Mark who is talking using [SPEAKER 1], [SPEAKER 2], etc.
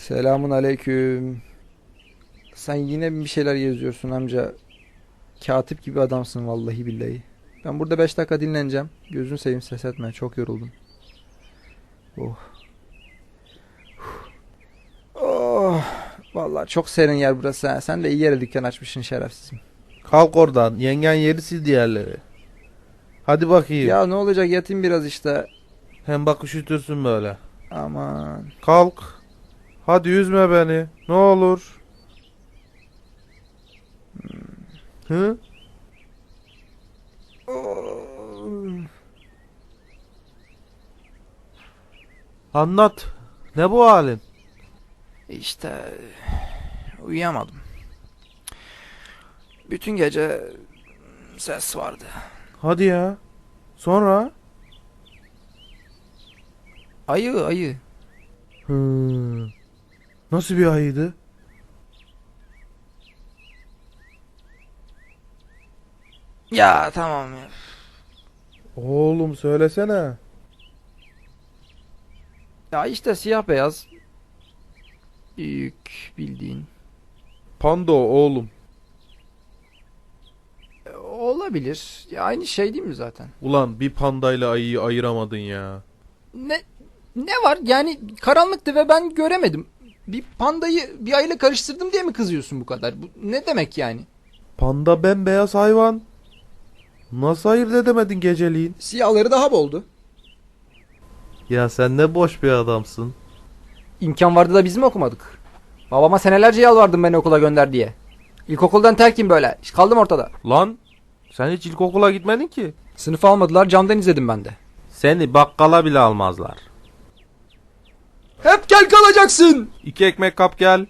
[SPEAKER 1] Selamun aleyküm. Sen yine bir şeyler yazıyorsun amca. Katip gibi adamsın vallahi billahi. Ben burada 5 dakika dinleneceğim. Gözün seveyim ses etme. Çok yoruldum. Oh. Oh. Vallahi çok serin yer burası. ha. Sen de iyi yere dükkan açmışsın şerefsizim.
[SPEAKER 2] Kalk oradan. Yengen yeri sil diğerleri. Hadi bakayım.
[SPEAKER 1] Ya ne olacak yatayım biraz işte.
[SPEAKER 2] Hem bak üşütürsün böyle.
[SPEAKER 1] Aman.
[SPEAKER 2] Kalk. Hadi üzme beni. Ne olur. Hı? Anlat. Ne bu halin?
[SPEAKER 1] İşte uyuyamadım. Bütün gece ses vardı.
[SPEAKER 2] Hadi ya. Sonra?
[SPEAKER 1] Ayı ayı.
[SPEAKER 2] Hı. Nasıl bir ayıydı?
[SPEAKER 1] Ya tamam ya.
[SPEAKER 2] Oğlum söylesene.
[SPEAKER 1] Ya işte siyah beyaz. Büyük bildiğin.
[SPEAKER 2] Panda o oğlum.
[SPEAKER 1] E, Olabilir. Ya aynı şey değil mi zaten?
[SPEAKER 2] Ulan bir pandayla ayıyı ayıramadın ya.
[SPEAKER 1] Ne ne var? Yani karanlıktı ve ben göremedim. Bir pandayı bir ayıyla karıştırdım diye mi kızıyorsun bu kadar? Bu ne demek yani?
[SPEAKER 2] Panda bembeyaz hayvan. Nasıl ayırt edemedin geceliğin?
[SPEAKER 1] Siyahları daha boldu.
[SPEAKER 2] Ya sen ne boş bir adamsın.
[SPEAKER 1] İmkan vardı da biz mi okumadık? Babama senelerce yalvardım beni okula gönder diye. İlkokuldan terkim böyle. Kaldım ortada.
[SPEAKER 2] Lan sen hiç ilkokula gitmedin ki.
[SPEAKER 1] Sınıfı almadılar camdan izledim ben de.
[SPEAKER 2] Seni bakkala bile almazlar.
[SPEAKER 1] Kalacaksın.
[SPEAKER 2] İki ekmek kap gel.